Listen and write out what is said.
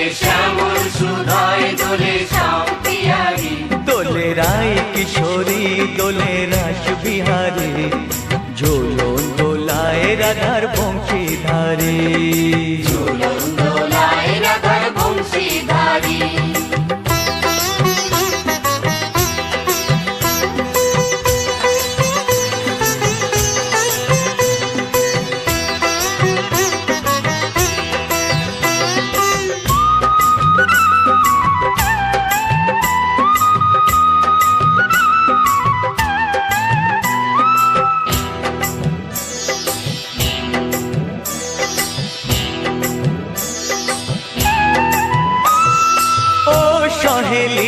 দোলে শ্যামল সুধায় দোলে রায় কিশোরী দোলে রাস বিহারী, ঝোলন দোলায় রাধার বংশীধারী। দোলায় রাধার বংশীধারী।